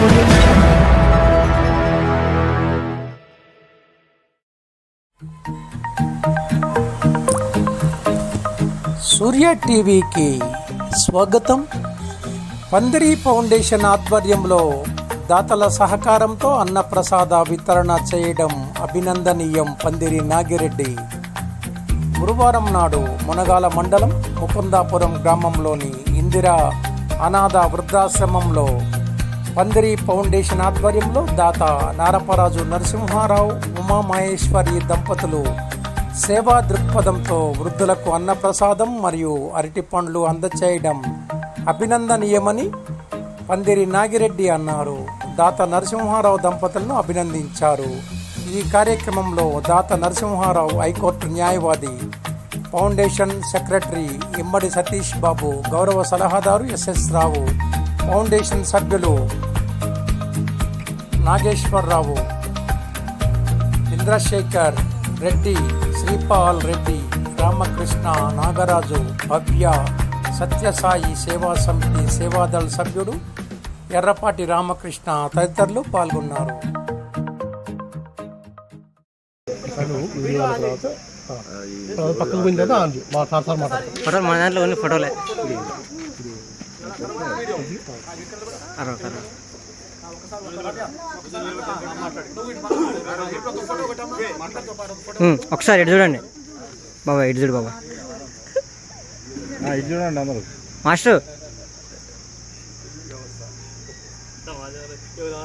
సూర్య టీవీకి స్వాగతం. పందిరి ఫౌండేషన్ ఆధ్వర్యంలో దాతల సహకారంతో అన్నప్రసాద వితరణ చేయడం అభినందనీయం పందిరి నాగిరెడ్డి. గురువారం నాడు మునగాల మండలం ముకుందాపురం గ్రామంలోని ఇందిరా అనాథ వృద్ధాశ్రమంలో పందిరి ఫౌండేషన్ ఆధ్వర్యంలో దాత నారపరాజు నరసింహారావు ఉమామహేశ్వరి దంపతులు సేవా దృక్పథంతో వృద్ధులకు అన్నప్రసాదం మరియు అరటి పండ్లు అందచేయడం అభినందనీయమని పందిరి నాగిరెడ్డి అన్నారు. దాత నరసింహారావు దంపతులను అభినందించారు. ఈ కార్యక్రమంలో దాత నరసింహారావు హైకోర్టు న్యాయవాది ఫౌండేషన్ సెక్రటరీ ఇమ్మడి సతీష్ బాబు గౌరవ సలహాదారు ఎస్ఎస్ రావు ఫౌండేషన్ సభ్యులు నాగేశ్వరరావు ఇంద్రశేఖర్ రెడ్డి శ్రీపాల్ రెడ్డి రామకృష్ణ నాగరాజు భవ్య సత్యసాయి సేవా సమితి సేవాదళ సభ్యుడు ఎర్రపాటి రామకృష్ణ తదితరులు పాల్గొన్నారు పక్కకు పోయిన తర్వాత. మా సార్ సార్ మాట్లాడతారు ఫోటోలు మన దాంట్లో ఓన్లీ ఫోటోలే ఒకసారి ఇటు చూడండి. బాబా ఇటు చూడు బాబా. ఇది చూడండి అందరూ. మాస్టర్. రోజు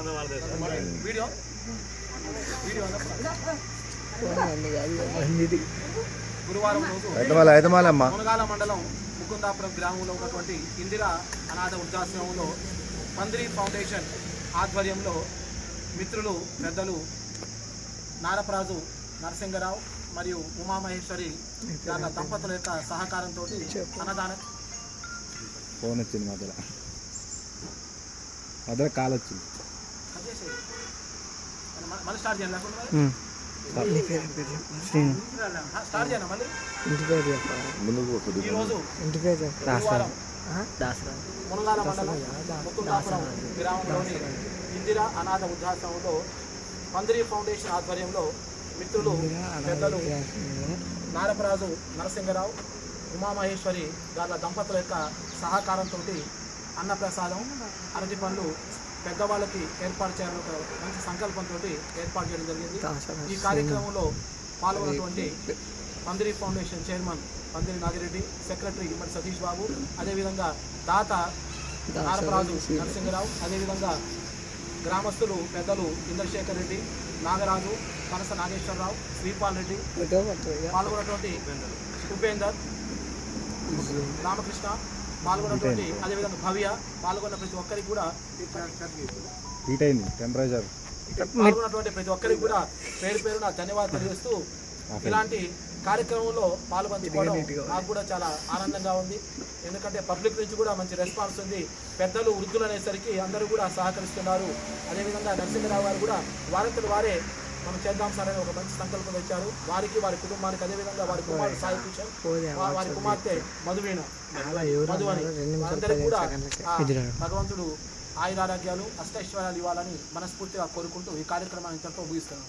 ఐదమాల ఐదమాల అమ్మ. మునగాల మండలం ముకుందాపురం గ్రామంలో ఉన్నటువంటి ఇందిరా అనాథ వృద్ధాశ్రమంలో మందిరి ఫౌండేషన్ ఆధ్వర్యంలో మిత్రులు పెద్దలు నారపరాజు నరసింగరావు మరియు ఉమామహేశ్వరి గారి దంపతుల యొక్క సహకారంతో అన్నదాన. ఫోన్ వచ్చింది మధ్యలో మధ్యలో కాల్ వచ్చింది. కట్ చేసేది. మన- మళ్ళీ స్టార్ట్ చేయాలి ఇంటి పేరు ఉమ్. ఇంటి పేరు స్టార్ట్ మునగాల మండలం గ్రామంలోని ఇందిరా అనాథ వృద్ధాశ్రమంలో పందిరి ఫౌండేషన్ ఆధ్వర్యంలో మిత్రులు పెద్దలు నారపరాజు నరసింహరావు ఉమామహేశ్వరి గారి దంపతుల యొక్క సహకారంతో అన్నప్రసాదం అరటి పండ్లు పెద్దవాళ్ళకి ఏర్పాటు చేయాలని ఒక మంచి సంకల్పంతో ఏర్పాటు చేయడం జరిగింది. ఈ కార్యక్రమంలో పాల్గొన్నటువంటి Pandiri foundation chairman Pandiri Nagireddy secretary Immadi Satish Babu అదేవిధంగా దాత నారపరాజు నరసింహరావు అదేవిధంగా గ్రామస్తులు పెద్దలు ఇంద్రశేఖర్ రెడ్డి నాగరాజు కనస నాగేశ్వరరావు శ్రీపాల్ రెడ్డి పాల్గొన్నటువంటి ఉపేందర్ రామకృష్ణ పాల్గొన్నటువంటి అదేవిధంగా భవ్య పాల్గొన్న ప్రతి ఒక్కరికి కూడా హీట్ అయింది టెంపరేచర్ పాల్గొన్నటువంటి ప్రతి ఒక్కరికి కూడా పేరు పేరు నా ధన్యవాదాలు తెలియజేస్తూ ఇలాంటి కార్యక్రమంలో పాల్పంచుకోవడం నాకు కూడా చాలా ఆనందంగా ఉంది. ఎందుకంటే పబ్లిక్ నుంచి కూడా మంచి రెస్పాన్స్ ఉంది. పెద్దలు వృద్ధులు అనేసరికి అందరూ కూడా సహకరిస్తున్నారు. అదేవిధంగా నరసింహరావు గారు కూడా వారంతటి వారే మనం చేద్దాం సార్ అని ఒక మంచి సంకల్పం ఇచ్చారు వారికి వారి కుటుంబానికి అదేవిధంగా వారి కుమారుడు సాయి కిషన్ వారి కుమార్తె మధువీణ. మధు అని కూడా భగవంతుడు ఆయురారోగ్యాలు అష్టైశ్వర్యాలు ఇవ్వాలని మనస్ఫూర్తిగా కోరుకుంటూ ఈ కార్యక్రమాన్ని ఇంతటితో ముగిస్తున్నాను.